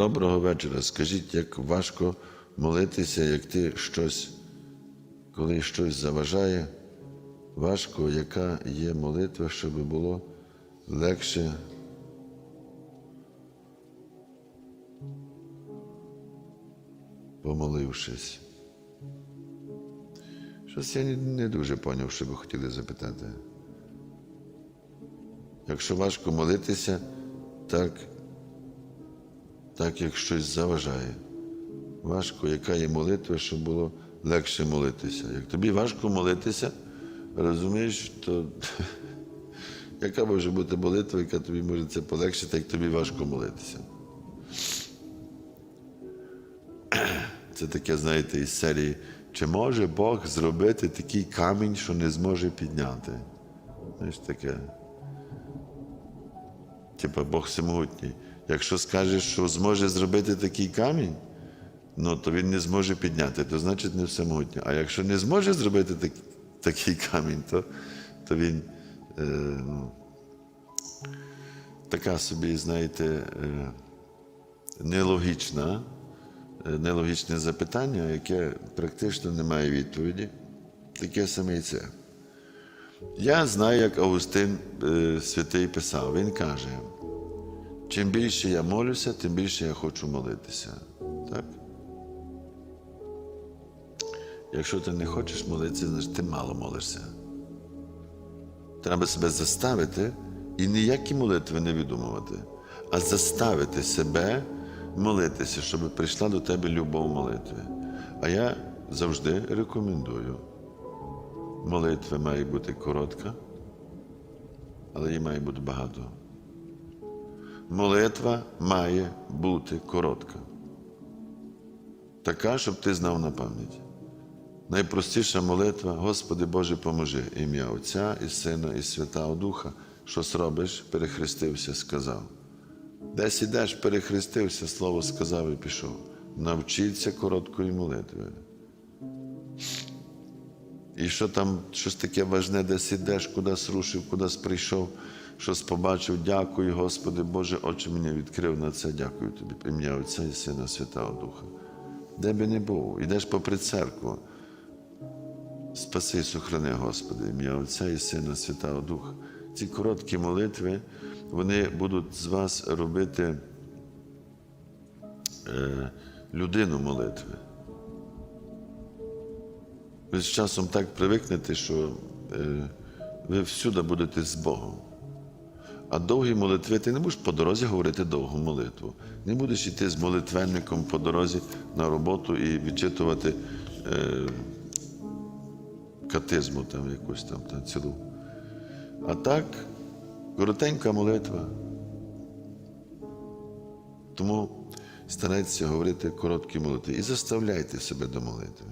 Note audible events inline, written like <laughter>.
Доброго вечора. Скажіть, як важко молитися, як ти щось, коли щось заважає, важко, яка є молитва, щоб було легше. Помолившись. Щось я не- дуже поняв, що ви хотіли запитати. Якщо важко молитися, так, так як щось заважає. Важко, яка є молитва, щоб було легше молитися. Як тобі важко молитися, розумієш, то <laughs> яка може бути молитва, яка тобі може це полегшити, як тобі важко молитися. <clears throat> Це таке, знаєте, із серії, чи може Бог зробити такий камінь, що не зможе підняти? Знаєш, таке. Типа Бог всемогутній. Якщо скажеш, що зможе зробити такий камінь, ну то він не зможе підняти, то значить не всемогутній. А якщо не зможе зробити так, такий камінь, то, то він е, ну, така собі, знаєте, е, нелогічна, е, нелогічне запитання, яке практично не має відповіді. Таке саме і це. Я знаю, як Августин е, святий писав. Він каже: чим більше я молюся, тим більше я хочу молитися. Так? Якщо ти не хочеш молитися, значить ти мало молишся. Треба себе заставити і ніякі молитви не відумувати, а заставити себе молитися, щоб прийшла до тебе любов молитви. А я завжди рекомендую. Молитва має бути коротка, але її має бути багато. Молитва має бути коротка. Така, щоб ти знав на пам'ять. Найпростіша молитва, Господи Боже, поможи, ім'я Отця і Сина, і Святого Духа. Щось робиш, перехрестився, сказав. Десь ідеш, перехрестився, слово сказав і пішов. Навчіться короткої молитви. І що там щось таке важне, десь ідеш, кудись рушив, кудись прийшов, щось побачив, дякую, Господи Боже, очі мені відкрив на це, дякую тобі, ім'я Отця і Сина Святого Духа. Де би не був, ідеш попри церкву. Спаси і сохрани, Господи, ім'я Отця і Сина Святого Духа. Ці короткі молитви, вони будуть з вас робити е, людину молитви. Ви з часом так привикнете, що е, ви всюди будете з Богом. А довгі молитви, ти не будеш по дорозі говорити довгу молитву. Не будеш йти з молитвенником по дорозі на роботу і відчитувати е, катизму там якусь там, там цілу. А так, коротенька молитва. Тому старайтеся говорити короткі молитви і заставляйте себе до молитви.